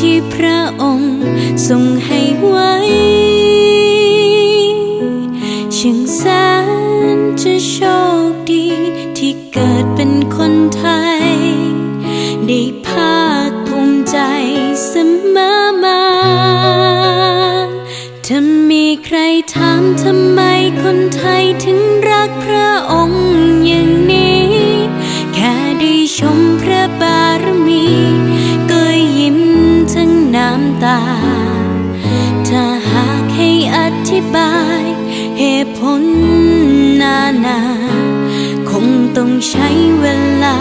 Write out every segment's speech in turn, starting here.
ที่พระองค์ทรงให้ไว้ บายเหตุผลนานา คงต้องใช้เวลา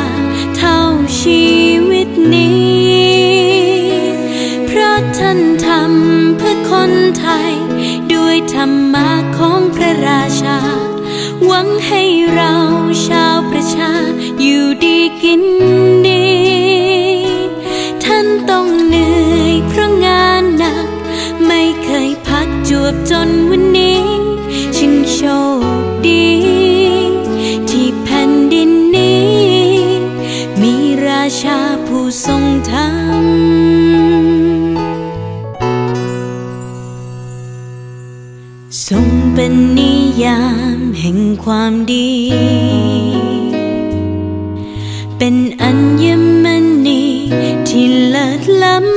เท่าชีวิตนี้ เพราะท่านทำเพื่อคนไทย ด้วยธรรมะของพระราชา หวังให้เราชาวประชาอยู่ดีกิน ทรงธรรมทรงเป็นนิยามแห่งความดี เป็นอัญมณีที่เลิศล้ำ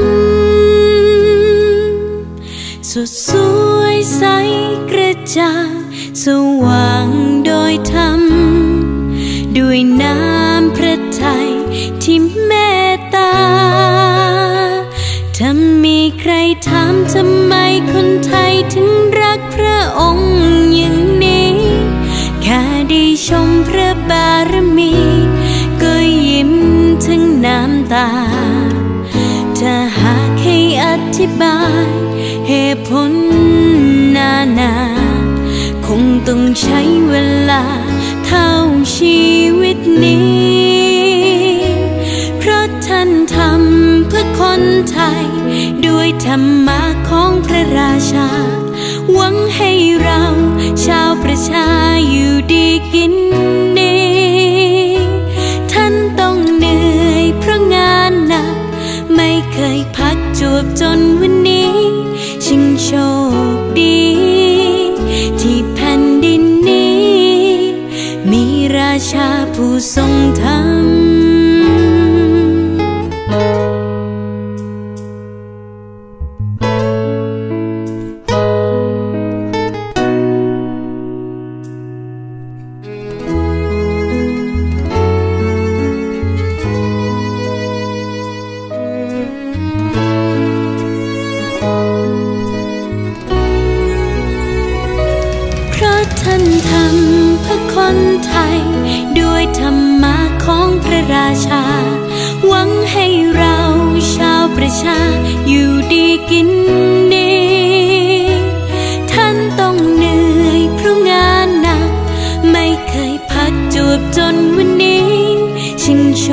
สดสวยใสกระจ่างสว่างโดยธรรมด้วยน้ำ ถามทำไมคนไทยถึงรักพระองค์อย่างนี้ แค่ได้ชมพระบารมี ก็ยิ้มทั้งน้ำตา ถ้าหากให้อธิบายเหตุผลนานา คงต้องใช้เวลาเท่าชี รรมะของพระราชา หวังให้เราชาวประชาอยู่ดีกินดีท่านต้องเหนื่อยเพราะงานหนัก ไม่เคยพักจวบจนวันนี้ช่างโชคดี ที่แผ่นดินนี้ มีราชาผู้ทรงธรรม กินดี ท่านต้องเหนื่อยเพราะงานหนัก ไม่เคยพักจูบจนวันนี้ ชิงโช